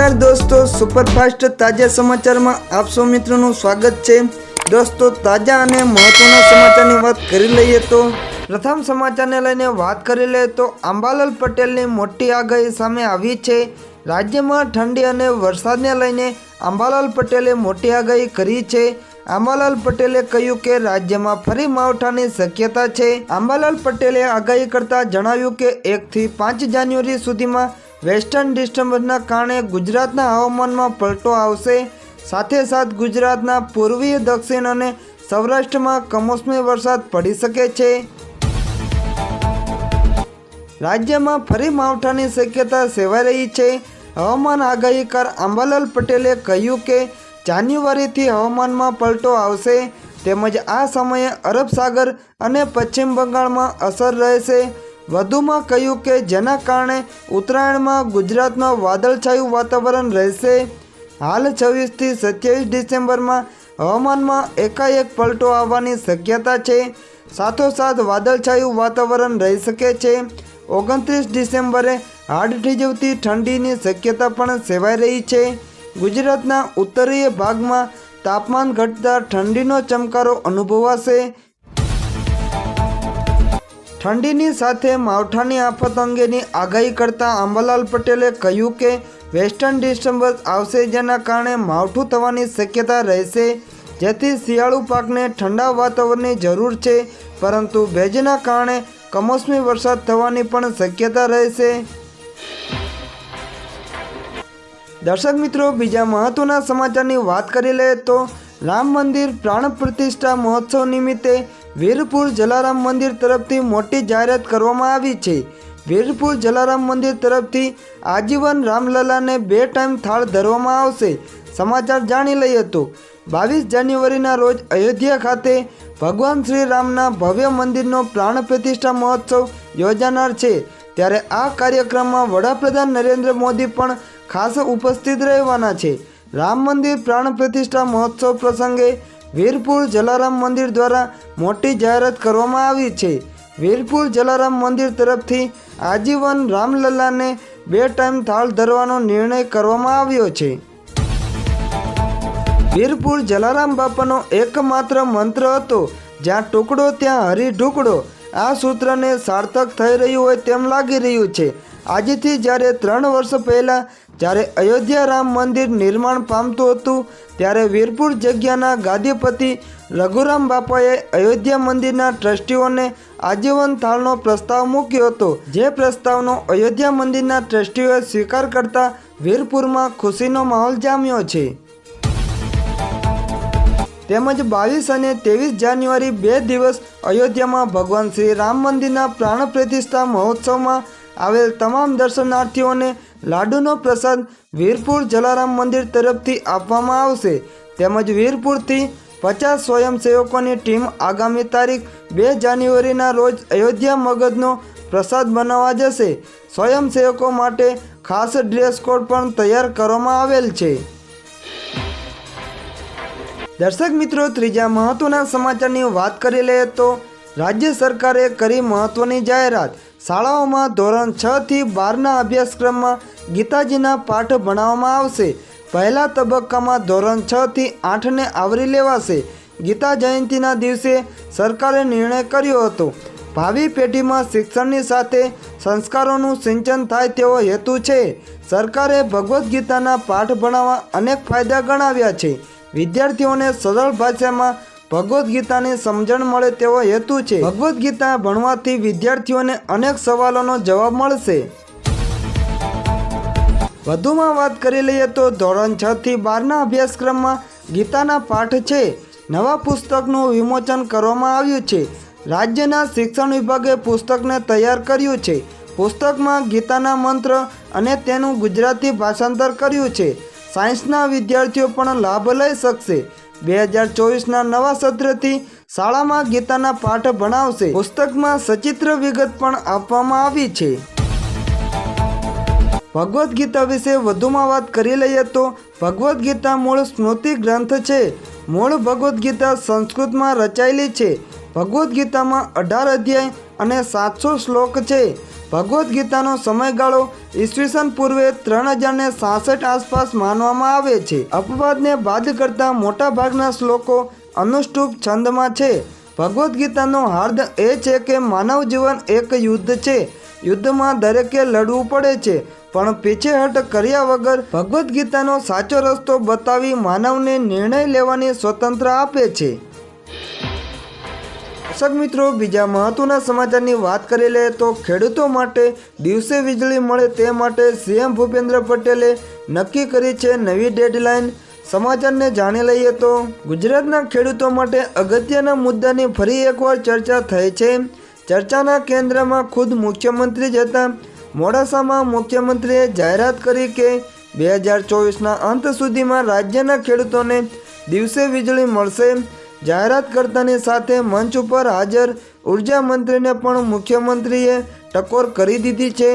નમસ્કાર દોસ્તો, સુપરફાસ્ટ તાજા સમાચારમાં આપ સૌ મિત્રોનું સ્વાગત છે. દોસ્તો, તાજા અને મહત્વના સમાચારની વાત કરી લઈએ તો પ્રથમ સમાચારને લઈને વાત કરી લઈએ તો અંબાલાલ પટેલની મોટી આગાહી સામે આવી છે. રાજ્યમાં ઠંડી અને વરસાદને લઈને અંબાલાલ પટેલે મોટી આગાહી કરી છે. અંબાલાલ પટેલે કહ્યું કે રાજ્યમાં ફરી માવઠાની શક્યતા છે. અંબાલાલ પટેલે આગાહી કરતા જણાવ્યું કે એકથી પાંચ જાન્યુઆરી સુધીમાં વેસ્ટર્ન ડિસ્ટર્બન્સના કારણે ગુજરાતના હવામાનમાં પલટો આવશે. સાથે સાથ ગુજરાતના પૂર્વીય, દક્ષિણ અને સૌરાષ્ટ્રમાં કમોસમી વરસાદ પડી શકે છે. રાજ્યમાં ફરી માવઠાની શક્યતા સેવાઈ રહી છે. હવામાન આગાહીકાર અંબાલાલ પટેલે કહ્યું કે, જાન્યુઆરીથી હવામાનમાં પલટો આવશે. તેમજ આ સમયે અરબ સાગર અને પશ્ચિમ બંગાળમાં અસર રહેશે. વધુમાં કહ્યું કે જેના કારણે ઉત્તરાયણમાં ગુજરાતમાં વાદળછાયું વાતાવરણ રહેશે. હાલ છવ્વીસથી સત્યાવીસ ડિસેમ્બરમાં હવામાનમાં એકાએક પલટો આવવાની શક્યતા છે. સાથોસાથ વાદળછાયું વાતાવરણ રહી શકે છે. ઓગણત્રીસ ડિસેમ્બરે હાડ થીજવતી ઠંડીની શક્યતા પણ સેવાઈ રહી છે. ગુજરાતના ઉત્તરીય ભાગમાં તાપમાન ઘટતા ઠંડીનો ચમકારો અનુભવાશે. ઠંડીની સાથે માવઠાની આફત અંગેની આગાહી કરતા અંબાલાલ પટેલે કહ્યું કે, વેસ્ટર્ન ડિસ્ટર્બન્સ આવશે જેના કારણે માવઠું થવાની શક્યતા રહેશે, જેથી શિયાળુ પાકને ઠંડા વાતાવરણની જરૂર છે, પરંતુ ભેજના કારણે કમોસમી વરસાદ થવાની પણ શક્યતા રહેશે. દર્શક મિત્રો, બીજા મહત્વના સમાચારની વાત કરી લઈએ તો રામ મંદિર પ્રાણ પ્રતિષ્ઠા મહોત્સવ નિમિત્તે વીરપુર જલારામ મંદિર તરફથી મોટી જાહેરાત કરવામાં આવી છે. વીરપુર જલારામ મંદિર તરફથી આજીવન રામલલાને બે ટાઈમ થાળ ધરવામાં આવશે. સમાચાર જાણી લઈએ તો, બાવીસ જાન્યુઆરીના રોજ અયોધ્યા ખાતે ભગવાન શ્રી રામના ભવ્ય મંદિરનો પ્રાણ પ્રતિષ્ઠા મહોત્સવ યોજાનાર છે. ત્યારે આ કાર્યક્રમમાં વડાપ્રધાન નરેન્દ્ર મોદી પણ ખાસ ઉપસ્થિત રહેવાના છે. રામ મંદિર પ્રાણ પ્રતિષ્ઠા મહોત્સવ પ્રસંગે વીરપુર જલારામ મંદિર દ્વારા મોટી જાહેરાત કરવામાં આવી છે. વીરપુર જલારામ મંદિર તરફથી આજીવન રામલલ્લાને બે ટાઈમ થાળ ધરવાનો નિર્ણય કરવામાં આવ્યો છે. વીરપુર જલારામ બાપાનો એકમાત્ર મંત્ર હતો, જ્યાં ટુકડો ત્યાં હરી ઢુકડો. આ સૂત્રને સાર્થક થઈ રહ્યું હોય તેમ લાગી રહ્યું છે. આજથી જ્યારે ત્રણ વર્ષ પહેલાં જ્યારે અયોધ્યા રામ મંદિર નિર્માણ પામતું હતું, ત્યારે વીરપુર જગ્યાના ગાદીપતિ રઘુરામ બાપાએ અયોધ્યા મંદિરના ટ્રસ્ટીઓને આજીવન થાળનો પ્રસ્તાવ મૂક્યો હતો. જે પ્રસ્તાવનો અયોધ્યા મંદિરના ટ્રસ્ટીઓએ સ્વીકાર કરતા વીરપુરમાં ખુશીનો માહોલ જામ્યો છે. તેમજ બાવીસ અને ત્રેવીસ જાન્યુઆરી બે દિવસ અયોધ્યામાં ભગવાન શ્રી રામ મંદિરના પ્રાણ પ્રતિષ્ઠા મહોત્સવમાં આવેલ તમામ દર્શનાર્થીઓને લાડુનો પ્રસાદ વીરપુર જલારામ મંદિર તરફથી આપવામાં આવશે. તેમજ વીરપુરથી પચાસ સ્વયંસેવકોની ટીમ આગામી તારીખ બે જાન્યુઆરીના રોજ અયોધ્યા મગજનો પ્રસાદ બનાવવા જશે. સ્વયંસેવકો માટે ખાસ ડ્રેસ કોડ પણ તૈયાર કરવામાં આવેલ છે. દર્શક મિત્રો, ત્રીજા મહત્વના સમાચારની વાત કરી લઈએ તો રાજ્ય સરકારે કરી મહત્વની જાહેરાત. શાળાઓમાં ધોરણ છ થી બારના અભ્યાસક્રમમાં ગીતાજીના પાઠ ભણાવવામાં આવશે. પહેલા તબક્કામાં ધોરણ છ થી આઠને આવરી લેવાશે. ગીતા જયંતિના દિવસે સરકારે નિર્ણય કર્યો હતો. ભાવિ પેઢીમાં શિક્ષણની સાથે સંસ્કારોનું સિંચન થાય તેવો હેતુ છે. સરકારે ભગવદ્ ગીતાના પાઠ ભણાવવા અનેક ફાયદા ગણાવ્યા છે. વિદ્યાર્થીઓને સરળ ભાષામાં ભગવદ્ ગીતાની સમજણ મળે તેવો હેતુ છે. ભગવદ્ ગીતા ભણવાથી વિદ્યાર્થીઓને અનેક સવાલોનો જવાબ મળશે. વધુમાં વાત કરી લઈએ તો ધોરણ છ થી બારના અભ્યાસક્રમમાં ગીતાના પાઠ છે. નવા પુસ્તકનું વિમોચન કરવામાં આવ્યું છે. રાજ્યના શિક્ષણ વિભાગે પુસ્તકને તૈયાર કર્યું છે. પુસ્તકમાં ગીતાના મંત્ર અને તેનું ગુજરાતી ભાષાંતર કર્યું છે. સાયન્સના વિદ્યાર્થીઓ પણ લાભ લઈ શકશે. બે હજાર ચોવીસના નવા સત્રથી શાળામાં ગીતાના પાઠ ભણાવશે. પુસ્તકમાં સચિત્ર વિગત પણ આપવામાં આવી છે. ભગવદ્ ગીતા વિશે વધુમાં વાત કરી લઈએ તો ભગવદ્ ગીતા મૂળ સ્મૃતિ ગ્રંથ છે. મૂળ ભગવદ્ ગીતા સંસ્કૃતમાં રચાયેલી છે. ભગવદ્ ગીતામાં અઢાર અધ્યાય અને સાતસો શ્લોક છે. ભગવદ્ ગીતાનો સમયગાળો ઈસવીસન પૂર્વે ત્રણ હજારને સાસઠ આસપાસ માનવામાં આવે છે. અપવાદને બાદ કરતા મોટા ભાગના શ્લોકો અનુષ્ટુપ છંદમાં છે. ભગવદ્ ગીતાનો હાર્દ એ છે કે માનવ જીવન એક યુદ્ધ છે. યુદ્ધમાં દરેકે લડવું પડે છે, પણ પીછેહટ કર્યા વગર ભગવદ્ ગીતાનો સાચો રસ્તો બતાવી માનવને નિર્ણય લેવાની સ્વતંત્ર આપે છે. દર્શક મિત્રો, બીજા મહત્વના સમાચારની વાત કરી લઈએ તો ખેડૂતો માટે દિવસે વીજળી મળે તે માટે સીએમ ભૂપેન્દ્ર પટેલે નક્કી કરી છે નવી ડેડલાઇન. સમાચારને જાણી લઈએ તો, ગુજરાતના ખેડૂતો માટે અગત્યના મુદ્દાની ફરી એકવાર ચર્ચા થઈ છે. ચર્ચાના કેન્દ્રમાં ખુદ મુખ્યમંત્રી જ હતા. મોડાસામાં મુખ્યમંત્રીએ જાહેરાત કરી કે, બે હજાર ચોવીસના અંત સુધીમાં રાજ્યના ખેડૂતોને દિવસે વીજળી મળશે. જાહેરાત કરતાની સાથે મંચ ઉપર હાજર ઊર્જા મંત્રીને પણ મુખ્યમંત્રીએ ટકોર કરી દીધી છે.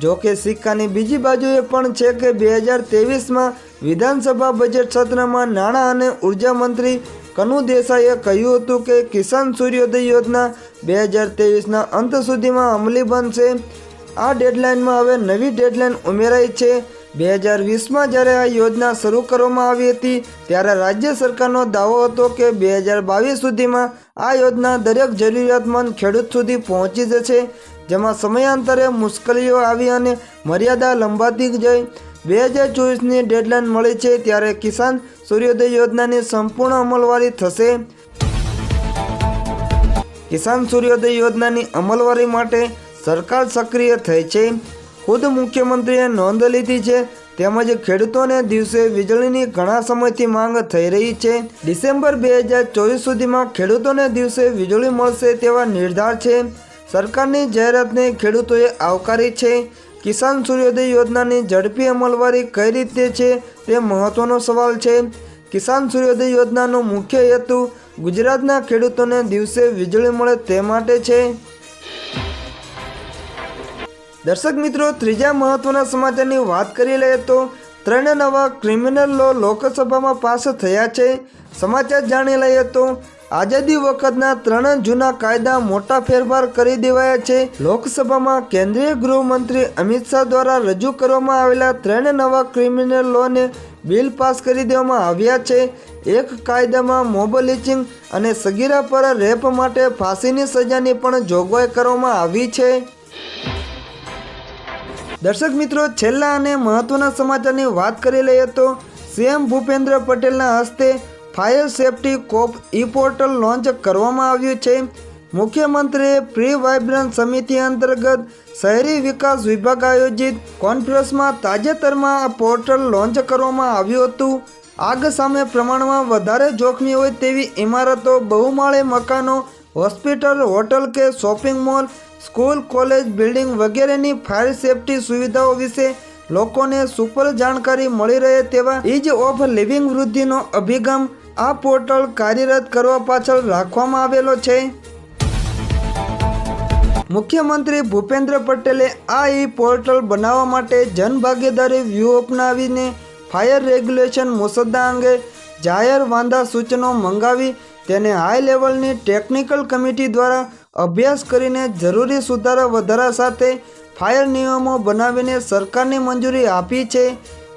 જો કે સિક્કાની બીજી બાજુએ પણ છે કે બે હજાર તેવીસમાં વિધાનસભા બજેટ સત્રમાં નાણાં અને ઊર્જા મંત્રી કનુ દેસાઈએ કહ્યું હતું કે કિસાન સૂર્યોદય યોજના બે હજાર તેવીસના અંત સુધીમાં અમલી બનશે. આ ડેડલાઇનમાં હવે નવી ડેડલાઇન ઉમેરાઈ છે. બે હજાર વીસમાં જ્યારે આ યોજના શરૂ કરવામાં આવી હતી, ત્યારે રાજ્ય સરકારનો દાવો હતો કે બે હજાર બાવીસ સુધીમાં આ યોજના દરેક જરૂરિયાતમંદ ખેડૂત સુધી પહોંચી જશે, જેમાં સમયાંતરે મુશ્કેલીઓ આવી અને મર્યાદા લંબાતી જઈ બે હજાર ચોવીસની ડેડલાઇન મળી છે ત્યારે કિસાન સૂર્યોદય યોજનાની સંપૂર્ણ અમલવારી થશે. કિસાન સૂર્યોદય યોજનાની અમલવારી માટે સરકાર સક્રિય થઈ છે. ખુદ મુખ્યમંત્રીએ નોંધ લીધી છે, તેમજ ખેડૂતોને દિવસે વીજળીની ઘણા સમયથી માંગ થઈ રહી છે. ડિસેમ્બર બે હજાર ચોવીસ સુધીમાં ખેડૂતોને દિવસે વીજળી મળશે તેવા નિર્ધાર છે. સરકારની જાહેરાતને ખેડૂતોએ આવકારી છે. કિસાન સૂર્યોદય યોજનાની ઝડપી અમલવારી કઈ રીતે છે તે મહત્વનો સવાલ છે. કિસાન સૂર્યોદય યોજનાનો મુખ્ય હેતુ ગુજરાતના ખેડૂતોને દિવસે વીજળી મળે તે માટે છે. દર્શક મિત્રો, ત્રીજા મહત્વના સમાચારની વાત કરી લઈએ તો ત્રણ નવા ક્રિમિનલ લો લોકસભામાં પાસ થયા છે. સમાચાર જાણી લઈએ તો આઝાદી વખતના ત્રણ જૂના કાયદા મોટા ફેરફાર કરી દેવાયા છે. લોકસભામાં કેન્દ્રીય ગૃહમંત્રી અમિત શાહ દ્વારા રજૂ કરવામાં આવેલા ત્રણ નવા ક્રિમિનલ લોને બિલ પાસ કરી દેવામાં આવ્યા છે. એક કાયદામાં મોબ લીચિંગ અને સગીરા પર રેપ માટે ફાંસીની સજાની પણ જોગવાઈ કરવામાં આવી છે. દર્શક મિત્રો, છેલ્લા અને મહત્વના સમાચારની વાત કરી લઈએ તો સીએમ ભૂપેન્દ્ર પટેલના હસ્તે fire safety cop e portal launch કરવામાં આવ્યું છે. મુખ્યમંત્રીએ પ્રી વાઇબ્રન્ટ સમિતિ અંતર્ગત શહેરી વિકાસ વિભાગ આયોજિત કોન્ફરન્સમાં તાજેતરમાં આ પોર્ટલ લોન્ચ કરવામાં આવ્યું હતું. આગ સામે પ્રમાણમાં વધારે જોખમી હોય તેવી ઇમારતો, બહુમાળે મકાનો હોસ્પિટલ, હોટલ કે shopping mall, school, college, building વગેરેની ફાયર સેફટી સુવિધાઓ વિશે લોકોને સુપર જાણકારી મળી રહે તેવા ઇઝ ઓફ લિવિંગ વૃદ્ધિનો અભિગમ આ પોર્ટલ કાર્યરત કરવા પાછળ રાખવામાં આવેલો છે. મુખ્યમંત્રી ભૂપેન્દ્ર પટેલે આ ઈ પોર્ટલ બનાવવા માટે જનભાગીદારી વ્યૂહ અપનાવીને ફાયર રેગ્યુલેશન મુસદ્દા અંગે જાહેર વાંધા સૂચનો મંગાવી તેને હાઈ લેવલની ટેકનિકલ કમિટી દ્વારા અભ્યાસ કરીને જરૂરી સુધારા વધારા સાથે ફાયર નિયમો બનાવીને સરકારની મંજૂરી આપી છે.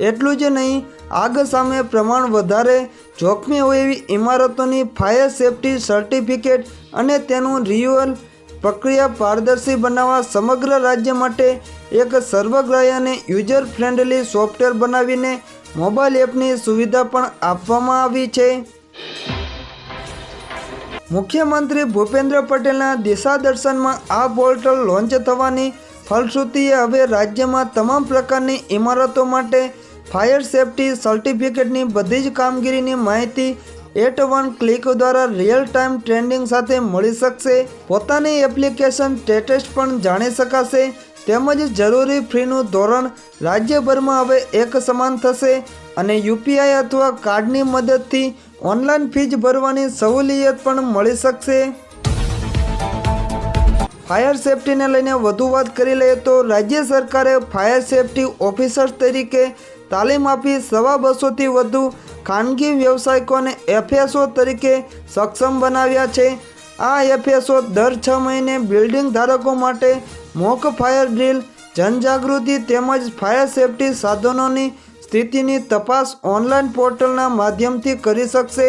એટલું જ નહીં, આગ સામે પ્રમાણ વધારે જોખમી હોય એવી ઇમારતોની ફાયર સેફટી સર્ટિફિકેટ અને તેનું રિયુઅલ પ્રક્રિયા પારદર્શી બનાવવા સમગ્ર રાજ્ય માટે એક સર્વગ્રાહી અને યુઝર ફ્રેન્ડલી સોફ્ટવેર બનાવીને મોબાઈલ એપની સુવિધા પણ આપવામાં આવી છે. મુખ્યમંત્રી ભૂપેન્દ્ર પટેલના દિશાદર્શનમાં આ પોર્ટલ લોન્ચ થવાની ફલશ્રુતિએ હવે રાજ્યમાં તમામ પ્રકારની ઇમારતો માટે ફાયર સેફટી સર્ટિફિકેટની બધી જ કામગીરીની માહિતી એટ વન ક્લિક દ્વારા રિયલ ટાઈમ ટ્રેન્ડિંગ સાથે મળી શકશે. પોતાની એપ્લિકેશન સ્ટેટસ પણ જાણી શકાશે. તેમજ જરૂરી ફીનું ધોરણ રાજ્યભરમાં હવે એક સમાન થશે અને યુપીઆઈ અથવા કાર્ડની મદદથી ઓનલાઈન ફીજ ભરવાની સહુલિયત પણ મળી શકશે. ફાયર સેફટીને લઈને વધુ વાત કરી લઈએ તો રાજ્ય સરકારે ફાયર સેફટી ઓફિસર્સ તરીકે તાલીમ આપી સવા બસોથી વધુ ખાનગી વ્યવસાયિકોને એફએસઓ તરીકે સક્ષમ બનાવ્યા છે. આ એફએસઓ દર છ મહિને બિલ્ડિંગ ધારકો માટે મોક ફાયર ડ્રીલ, જનજાગૃતિ તેમજ ફાયર સેફટી સાધનોની સ્થિતિની તપાસ ઓનલાઈન પોર્ટલના માધ્યમથી કરી શકશે?